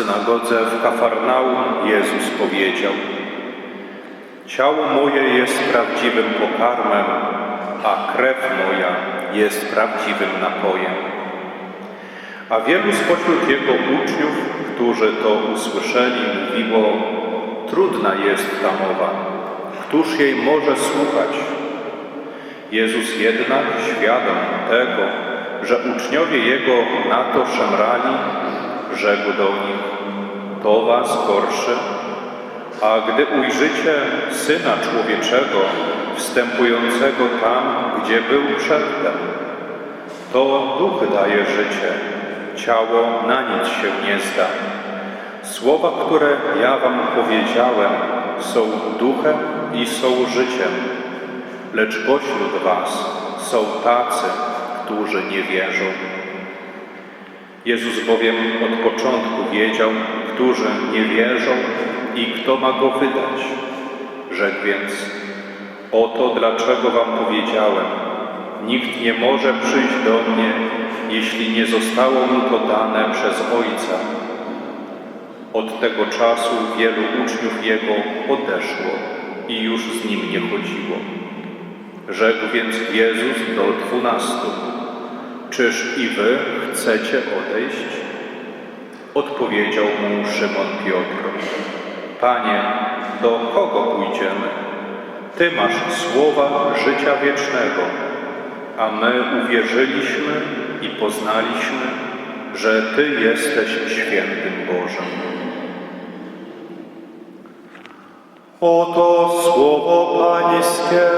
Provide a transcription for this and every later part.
synagodze w Kafarnaum Jezus powiedział: Ciało moje jest prawdziwym pokarmem, a krew moja jest prawdziwym napojem. A wielu spośród jego uczniów, którzy to usłyszeli, mówiło: Trudna jest ta mowa, któż jej może słuchać? Jezus jednak, świadom tego, że uczniowie Jego na to szemrali, rzekł do nich, to was gorszy, a gdy ujrzycie Syna Człowieczego wstępującego tam, gdzie był przedtem, to duch daje życie, ciało na nic się nie zda. Słowa, które ja wam powiedziałem, są duchem i są życiem, lecz pośród was są tacy, którzy nie wierzą. Jezus bowiem od początku wiedział, którzy nie wierzą i kto ma go wydać. Rzekł więc, oto dlaczego wam powiedziałem, nikt nie może przyjść do mnie, jeśli nie zostało mu to dane przez Ojca. Od tego czasu wielu uczniów Jego odeszło i już z nim nie chodziło. Rzekł więc Jezus do dwunastu, czyż i wy chcecie odejść? Odpowiedział mu Szymon Piotr, Panie, do kogo pójdziemy? Ty masz słowa życia wiecznego, a my uwierzyliśmy i poznaliśmy, że Ty jesteś świętym Bożym. Oto słowo Pańskie.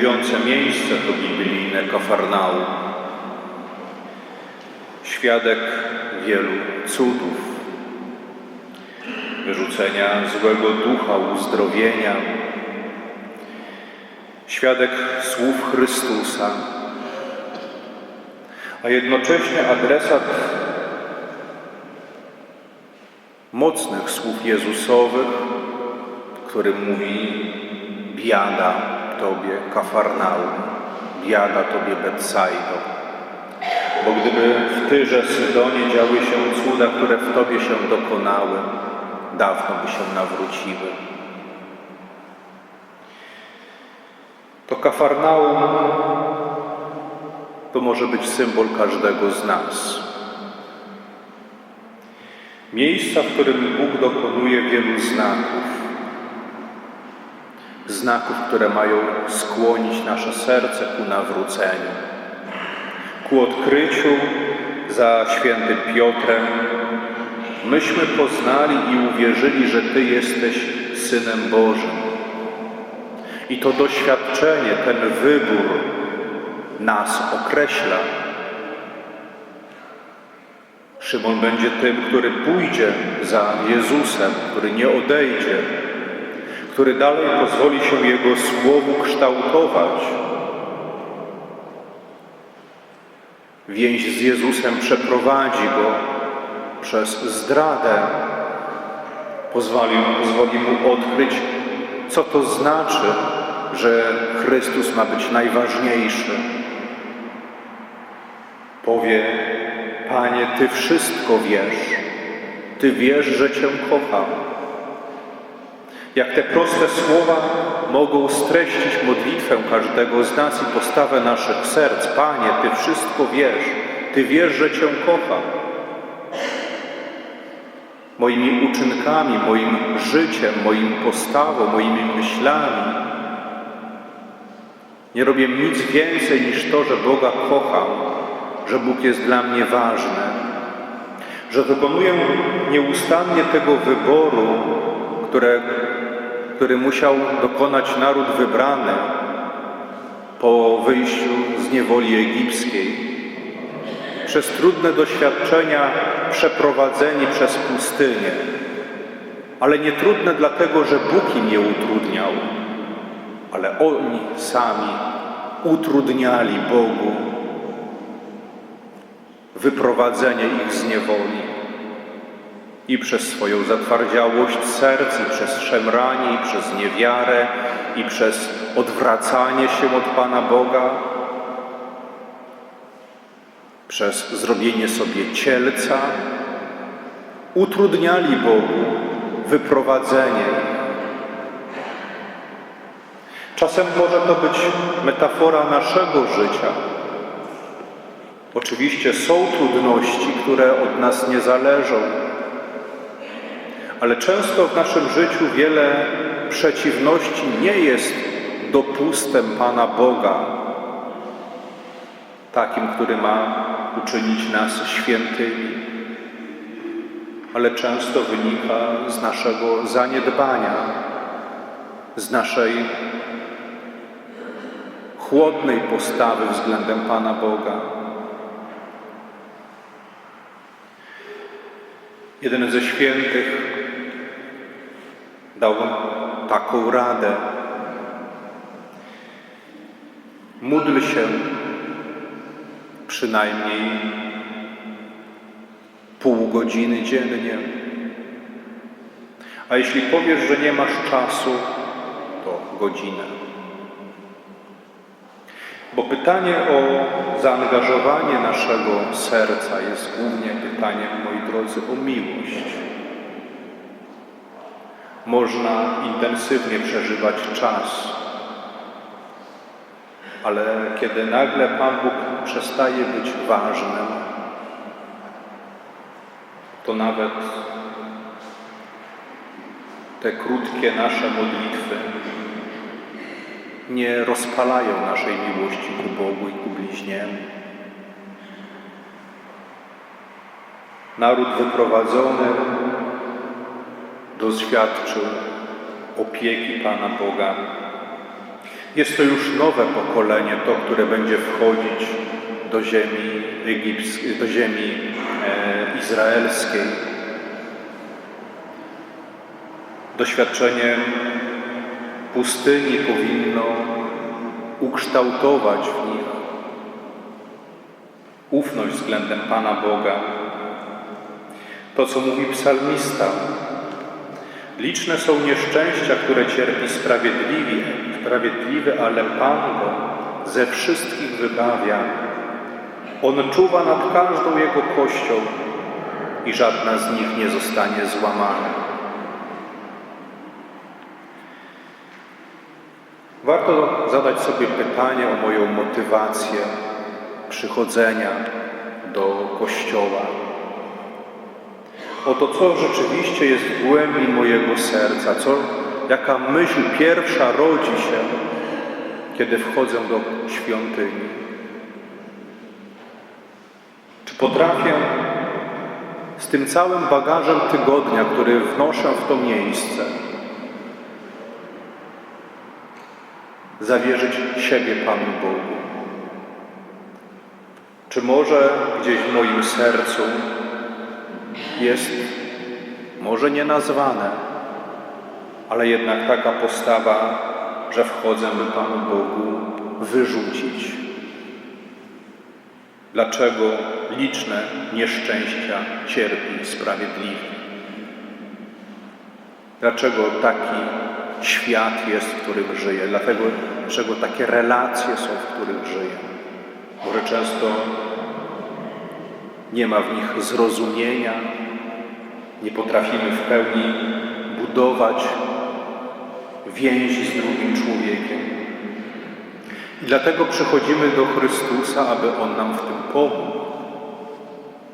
Przejmujące miejsce to biblijne Kafarnaum. Świadek wielu cudów, wyrzucenia złego ducha, uzdrowienia. Świadek słów Chrystusa, a jednocześnie adresat mocnych słów Jezusowych, który mówi biada Tobie Kafarnaum, biada Tobie Betsaido. Bo gdyby w Tyrze Sydonie działy się cuda, które w Tobie się dokonały, dawno by się nawróciły. To Kafarnaum to może być symbol każdego z nas. Miejsca, w którym Bóg dokonuje wielu znaków. Znaków, które mają skłonić nasze serce ku nawróceniu, ku odkryciu za świętym Piotrem. Myśmy poznali i uwierzyli, że Ty jesteś Synem Bożym. I to doświadczenie, ten wybór nas określa. Szymon będzie tym, który pójdzie za Jezusem, który nie odejdzie, który dalej pozwoli się Jego słowu kształtować. Więź z Jezusem przeprowadzi go przez zdradę, pozwoli, pozwoli mu odkryć, co to znaczy, że Chrystus ma być najważniejszy. Powie, Panie, Ty wszystko wiesz, Ty wiesz, że Cię kocham. Jak te proste słowa mogą streścić modlitwę każdego z nas i postawę naszych serc. Panie, Ty wszystko wiesz, Ty wiesz, że Cię kocham. Moimi uczynkami, moim życiem, moim postawą, moimi myślami nie robię nic więcej niż to, że Boga kocham, że Bóg jest dla mnie ważny, że dokonuję nieustannie tego wyboru, które, który musiał dokonać naród wybrany po wyjściu z niewoli egipskiej. Przez trudne doświadczenia przeprowadzeni przez pustynię, ale nie trudne dlatego, że Bóg im je utrudniał, ale oni sami utrudniali Bogu wyprowadzenie ich z niewoli. I przez swoją zatwardziałość serc, i przez szemranie, i przez niewiarę, i przez odwracanie się od Pana Boga, przez zrobienie sobie cielca, utrudniali Bogu wyprowadzenie. Czasem może to być metafora naszego życia. Oczywiście są trudności, które od nas nie zależą, ale często w naszym życiu wiele przeciwności nie jest dopustem Pana Boga, takim, który ma uczynić nas świętymi, ale często wynika z naszego zaniedbania, z naszej chłodnej postawy względem Pana Boga. Jeden ze świętych dał taką radę. Módl się przynajmniej pół godziny dziennie. A jeśli powiesz, że nie masz czasu, to godzinę. Bo pytanie o zaangażowanie naszego serca jest głównie pytaniem, moi drodzy, o miłość. Można intensywnie przeżywać czas, ale kiedy nagle Pan Bóg przestaje być ważnym, to nawet te krótkie nasze modlitwy nie rozpalają naszej miłości ku Bogu i ku bliźniemu. Naród wyprowadzony doświadczył opieki Pana Boga. Jest to już nowe pokolenie, to, które będzie wchodzić do ziemi, egipskiej, do ziemi e, izraelskiej. Doświadczenie pustyni powinno ukształtować w nich ufność względem Pana Boga. To, co mówi psalmista, Liczne są nieszczęścia, które cierpi sprawiedliwy, sprawiedliwy, ale Pan go ze wszystkich wybawia. On czuwa nad każdą jego kością i żadna z nich nie zostanie złamana. Warto zadać sobie pytanie o moją motywację przychodzenia do Kościoła. O to, co rzeczywiście jest w głębi mojego serca, co, jaka myśl pierwsza rodzi się, kiedy wchodzę do świątyni. Czy potrafię z tym całym bagażem tygodnia, który wnoszę w to miejsce, zawierzyć siebie Panu Bogu? Czy może gdzieś w moim sercu jest może nie nazwane, ale jednak taka postawa, że wchodzę, by Panu Bogu wyrzucić. Dlaczego liczne nieszczęścia cierpi sprawiedliwy? Dlaczego taki świat jest, w którym żyje? Dlatego, dlaczego takie relacje są, w których żyję? Może często nie ma w nich zrozumienia, nie potrafimy w pełni budować więzi z drugim człowiekiem. I dlatego przychodzimy do Chrystusa, aby On nam w tym pomógł,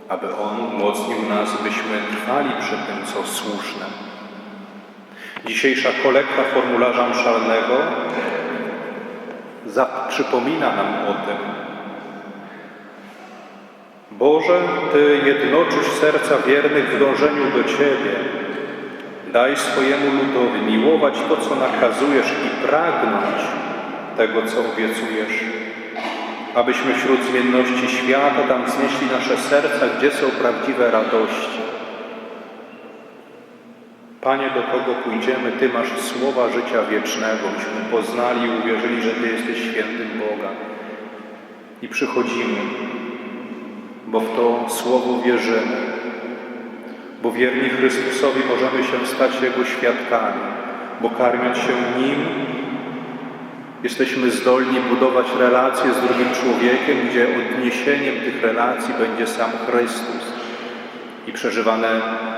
aby On umocnił nas, byśmy trwali przy tym, co słuszne. Dzisiejsza kolekta formularza mszalnego przypomina nam o tym, Boże, Ty jednoczysz serca wiernych w dążeniu do Ciebie. Daj swojemu ludowi miłować to, co nakazujesz i pragnąć tego, co obiecujesz. Abyśmy wśród zmienności świata tam znieśli nasze serca, gdzie są prawdziwe radości. Panie, do kogo pójdziemy? Ty masz słowa życia wiecznego, byśmy poznali i uwierzyli, że Ty jesteś świętym Boga. I przychodzimy bo w to słowo wierzymy, bo wierni Chrystusowi możemy się stać Jego świadkami, bo karmiąc się Nim, jesteśmy zdolni budować relacje z drugim człowiekiem, gdzie odniesieniem tych relacji będzie sam Chrystus. I przeżywane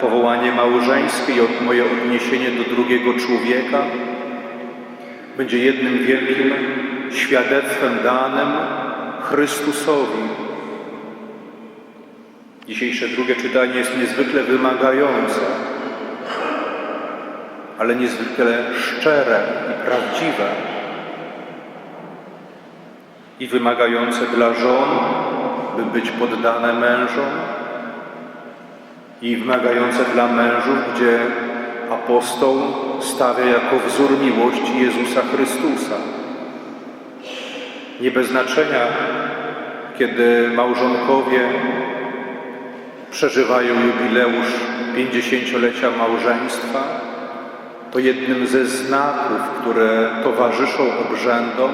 powołanie małżeńskie i moje odniesienie do drugiego człowieka będzie jednym wielkim świadectwem danym Chrystusowi. Dzisiejsze drugie czytanie jest niezwykle wymagające, ale niezwykle szczere i prawdziwe. I wymagające dla żon, by być poddane mężom, i wymagające dla mężów, gdzie apostoł stawia jako wzór miłości Jezusa Chrystusa. Nie bez znaczenia, kiedy małżonkowie przeżywają jubileusz 50-lecia małżeństwa, to jednym ze znaków, które towarzyszą obrzędom,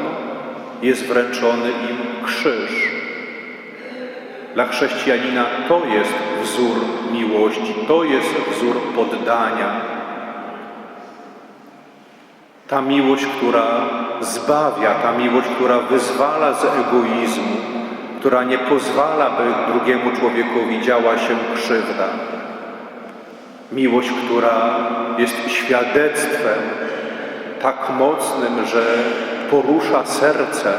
jest wręczony im krzyż. Dla chrześcijanina to jest wzór miłości, to jest wzór poddania. Ta miłość, która zbawia, ta miłość, która wyzwala z egoizmu, która nie pozwala, by drugiemu człowiekowi działa się krzywda. Miłość, która jest świadectwem tak mocnym, że porusza serce.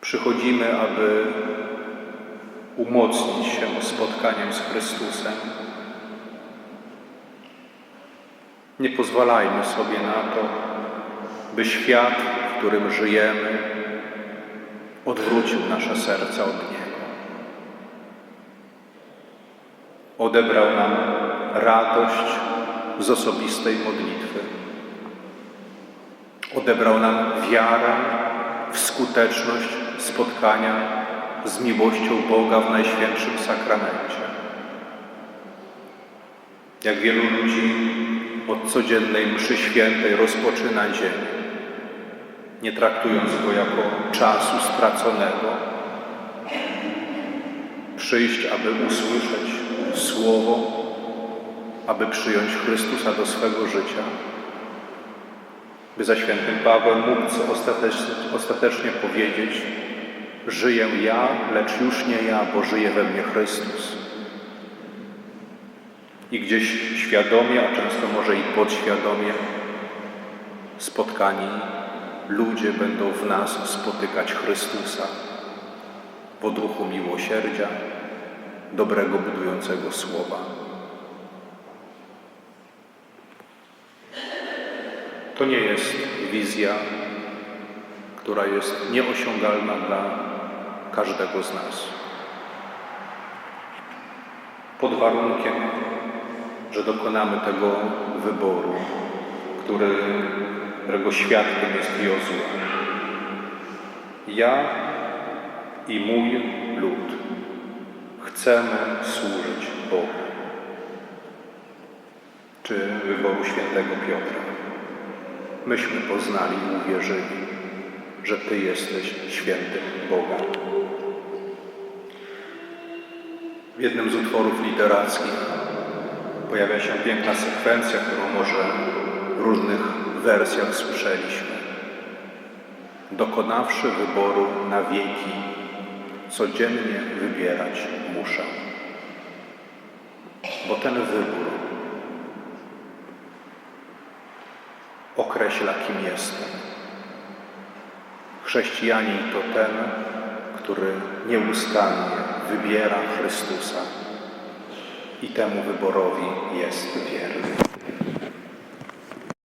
Przychodzimy, aby umocnić się spotkaniem z Chrystusem. Nie pozwalajmy sobie na to, by świat, w którym żyjemy, odwrócił nasze serca od Niego. Odebrał nam radość z osobistej modlitwy. Odebrał nam wiarę w skuteczność spotkania z miłością Boga w Najświętszym Sakramencie. Jak wielu ludzi od codziennej mszy świętej rozpoczyna dzień, nie traktując go jako czasu straconego, przyjść, aby usłyszeć Słowo, aby przyjąć Chrystusa do swego życia, by za świętym Pawłem mógł ostatecznie, ostatecznie powiedzieć, żyję ja, lecz już nie ja, bo żyje we mnie Chrystus. I gdzieś świadomie, a często może i podświadomie spotkani ludzie będą w nas spotykać Chrystusa w odruchu miłosierdzia, dobrego, budującego słowa. To nie jest wizja, która jest nieosiągalna dla każdego z nas. Pod warunkiem, że dokonamy tego wyboru, który, którego świadkiem jest Jozue. Ja i mój lud chcemy służyć Bogu. Czy wyboru świętego Piotra. Myśmy poznali i uwierzyli, że Ty jesteś świętym Boga. W jednym z utworów literackich pojawia się piękna sekwencja, którą może w różnych wersjach słyszeliśmy. Dokonawszy wyboru na wieki, codziennie wybierać muszę. Bo ten wybór określa, kim jestem. Chrześcijanin to ten, który nieustannie wybiera Chrystusa i temu wyborowi jest wierny.